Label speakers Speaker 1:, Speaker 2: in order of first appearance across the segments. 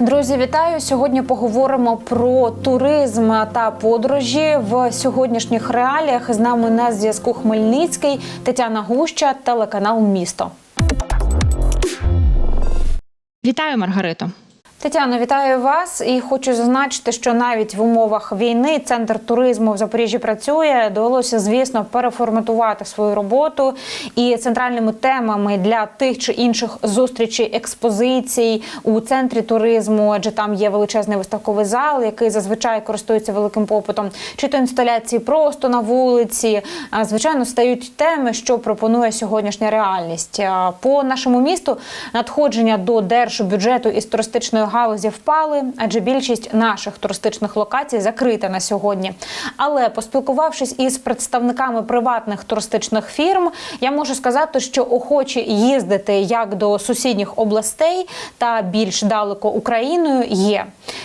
Speaker 1: Друзі, вітаю! Сьогодні поговоримо про туризм та подорожі в сьогоднішніх реаліях. З нами на зв'язку Хмельницький Тетяна Гуща, телеканал Місто.
Speaker 2: Вітаю, Маргарито.
Speaker 1: Тетяно, вітаю вас і хочу зазначити, що навіть в умовах війни центр туризму в Запоріжжі працює. Довелося, звісно, переформатувати свою роботу і центральними темами для тих чи інших зустрічей експозицій у центрі туризму, адже там є величезний виставковий зал, який зазвичай користується великим попитом, чи то інсталяції просто на вулиці. Звичайно, стають теми, що пропонує сьогоднішня реальність. По нашому місту надходження до держбюджету із туристичної галузі впали, адже більшість наших туристичних локацій закрита на сьогодні. Але поспілкувавшись із представниками приватних туристичних фірм, я можу сказати, що охочі їздити як до сусідніх областей та більш далеко Україною є.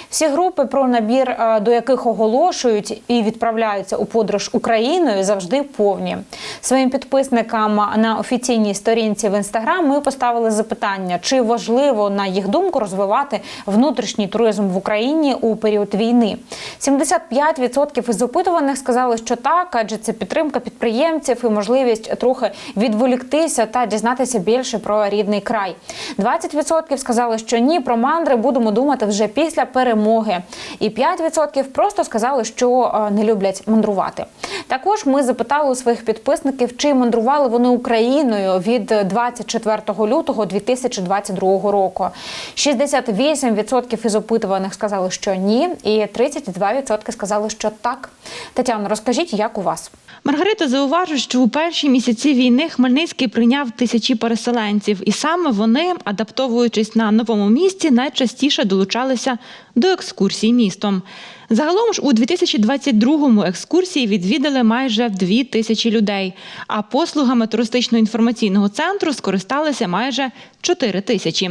Speaker 1: Всі групи про набір, е, до яких оголошують і відправляються у подорож Україною, завжди повні. Своїм підписникам на офіційній сторінці в інстаграм ми поставили запитання, чи важливо на їх думку розвивати внутрішній туризм в Україні у період війни. 75% із опитуваних сказали, що так, адже це підтримка підприємців і можливість трохи відволіктися та дізнатися більше про рідний край. 20% сказали, що ні, про мандри будемо думати вже після перемоги. І 5% просто сказали, що е, не люблять мандрувати. Також ми запитали у своїх підписників, чи мандрували вони Україною від 24 лютого 2022 року. 68% із опитуваних сказали, що ні, і 32% сказали, що так. Тетяно, розкажіть, як у вас?
Speaker 2: Маргарита зауважує, що у перші місяці війни Хмельницький прийняв тисячі переселенців, і саме вони, адаптовуючись на новому місці, найчастіше долучалися до екскурсій містом. Загалом ж у 2022-му екскурсії відвідали майже дві тисячі людей, а послугами туристично-інформаційного центру скористалися майже 4 тисячі.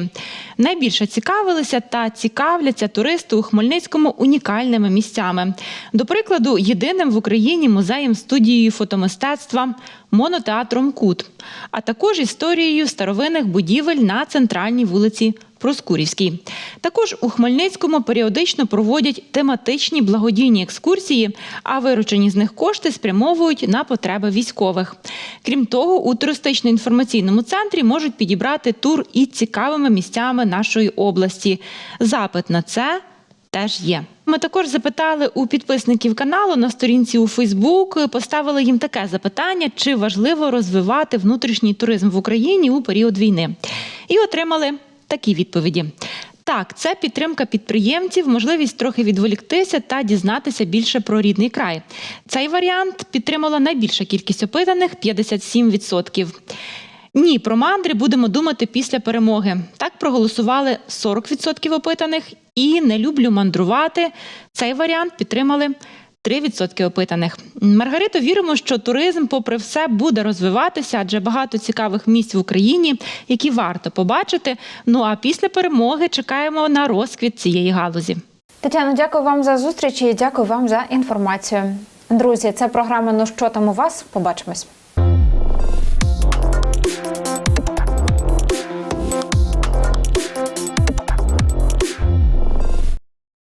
Speaker 2: Найбільше цікавилися та цікавляться туристи у Хмельницькому унікальними місцями. До прикладу, єдиним в Україні музеєм студією фотомистецтва, монотеатром Кут, а також історією старовинних будівель на центральній вулиці Проскурівській. Також у Хмельницькому періодично проводять тематичні благодійні екскурсії, а виручені з них кошти спрямовують на потреби військових. Крім того, у туристично-інформаційному центрі можуть підібрати тур і цікавими місцями нашої області. Запит на це теж є. Ми також запитали у підписників каналу на сторінці у Фейсбук, поставили їм таке запитання: чи важливо розвивати внутрішній туризм в Україні у період війни, і отримали такі відповіді. Так, це підтримка підприємців, можливість трохи відволіктися та дізнатися більше про рідний край. Цей варіант підтримала найбільша кількість опитаних 57%. Ні, про мандри будемо думати після перемоги. Так проголосували 40% опитаних і не люблю мандрувати. Цей варіант підтримали 3% опитаних. Маргарито, віримо, що туризм, попри все, буде розвиватися, адже багато цікавих місць в Україні, які варто побачити. Ну а після перемоги чекаємо на розквіт цієї галузі.
Speaker 1: Тетяно, дякую вам за зустріч і дякую вам за інформацію. Друзі, це програма Ну що там у вас? Побачимось.